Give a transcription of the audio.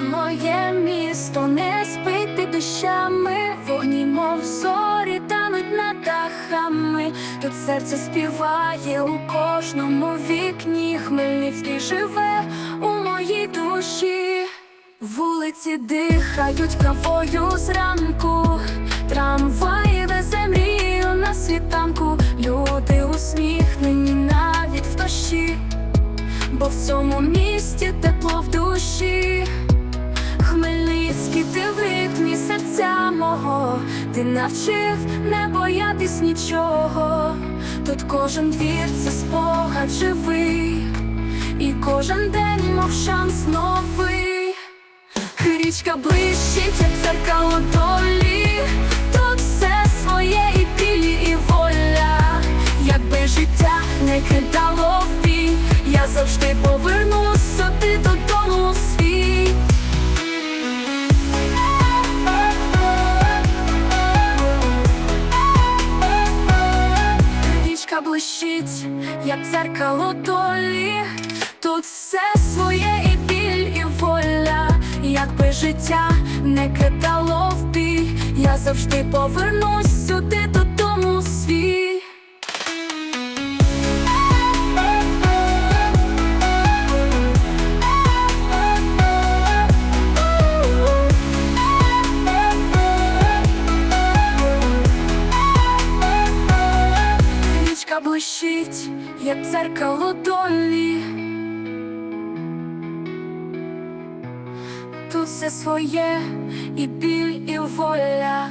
моє місто не спить під дощами, вогні, мов зорі тануть над дахами. Тут серце співає у кожному вікні. Хмельницький живе у моїй душі. Вулиці дихають кавою зранку, трамваї везе мрію на світанку. Люди усміхнені навіть в дощі, бо в цьому місті тепло в душі. Ти навчив не боятись нічого. Тут кожен двір це спогад живий, і кожен день, мов шанс новий. Річка блищить, як дзеркало долі, тут все своє і білі, і воля. Якби життя не кидало в бій, я завжди повернусь Блищить, як дзеркало долі, тут все своє і біль, і воля. Якби життя не кидало в бій, я завжди повернусь сюди додому свій. Блищить, як дзеркало долі. Тут все своє і біль, і воля.